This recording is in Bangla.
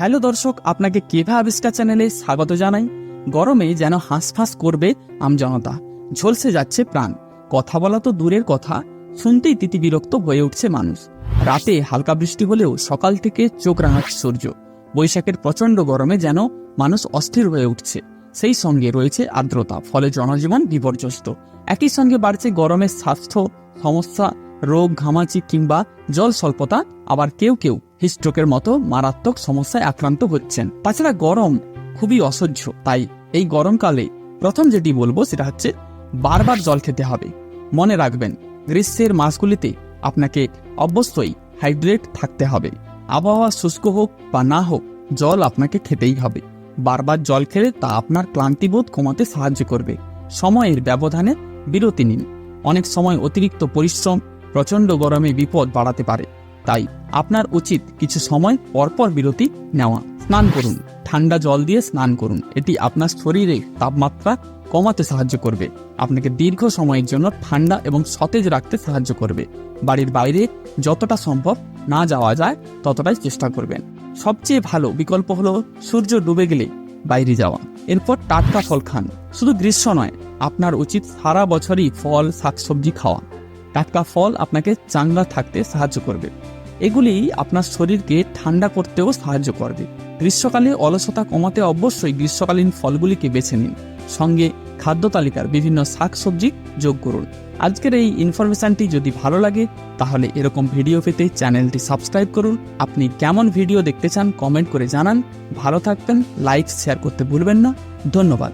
হ্যালো দর্শক, আপনাকে কেভা আবিষ্কার চ্যানেলে স্বাগত জানাই। গরমে যেন হাঁসফাঁস করবে আমজনতা ঝলসে যাচ্ছে প্রাণ। কথা বলা তো দূরের কথা, শুনতেই তিতি বিরক্ত হয়ে উঠছে মানুষ। রাতে হালকা বৃষ্টি হলেও সকাল থেকে চোখ রাঙাচ্ছে সূর্য। বৈশাখের প্রচণ্ড গরমে যেন মানুষ অস্থির হয়ে উঠছে। সেই সঙ্গে রয়েছে আর্দ্রতা, ফলে জনজীবন বিপর্যস্ত। একই সঙ্গে বাড়ছে গরমের স্বাস্থ্য সমস্যা, রোগ, ঘামাচি কিংবা জল স্বল্পতা, আবার কেউ কেউ হিস্ট্রোকের মতো মারাত্মক সমস্যায় আক্রান্ত হচ্ছেন। তাছাড়া গরম খুবই অসহ্য, তাই এই গরমকালে প্রথম যেটি বলব সেটা হচ্ছে বারবার জল খেতে হবে। মনে রাখবেন, গ্রীষ্মের মাসগুলিতে আপনাকে অবশ্যই হাইড্রেট থাকতে হবে। আবহাওয়া শুষ্ক হোক বা না হোক, জল আপনাকে খেতেই হবে। বারবার জল খেলে তা আপনার ক্লান্তিবোধ কমাতে সাহায্য করবে। সময়ের ব্যবধানে বিরতি নিন। অনেক সময় অতিরিক্ত পরিশ্রম প্রচণ্ড গরমে বিপদ বাড়াতে পারে। তাই আপনার উচিত কিছু সময় পরপর বিরতি নেওয়া। স্নান করুন, ঠান্ডা জল দিয়ে স্নান করুন। এটি আপনার শরীরে তাপমাত্রা কমাতে সাহায্য করবে। আপনাকে দীর্ঘ সময়ের জন্য ঠান্ডা এবং সতেজ রাখতে সাহায্য করবে। বাড়ির বাইরে যতটা সম্ভব না যাওয়া যায়, ততটাই চেষ্টা করবেন। সবচেয়ে ভালো বিকল্প হলো সূর্য ডুবে গেলে বাইরে যাওয়া। এরপর টাটকা ফল খান। শুধু গ্রীষ্ম নয়, আপনার উচিত সারা বছরই ফল, শাকসবজি খাওয়া। টাটকা ফল আপনাকে চাঙ্গা থাকতে সাহায্য করবে। এগুলি আপনার শরীরকে ঠান্ডা করতেও সাহায্য করবে। গ্রীষ্মকালে অলসতা কমাতে অবশ্যই গ্রীষ্মকালীন ফলগুলিকে বেছে নিন। সঙ্গে খাদ্য তালিকার বিভিন্ন শাকসবজি যোগ করুন। আজকের এই ইনফরমেশনটি যদি ভালো লাগে, তাহলে এরকম ভিডিও পেতে চ্যানেলটি সাবস্ক্রাইব করুন। আপনি কেমন ভিডিও দেখতে চান কমেন্ট করে জানান। ভালো থাকবেন, লাইক, শেয়ার করতে ভুলবেন না। ধন্যবাদ।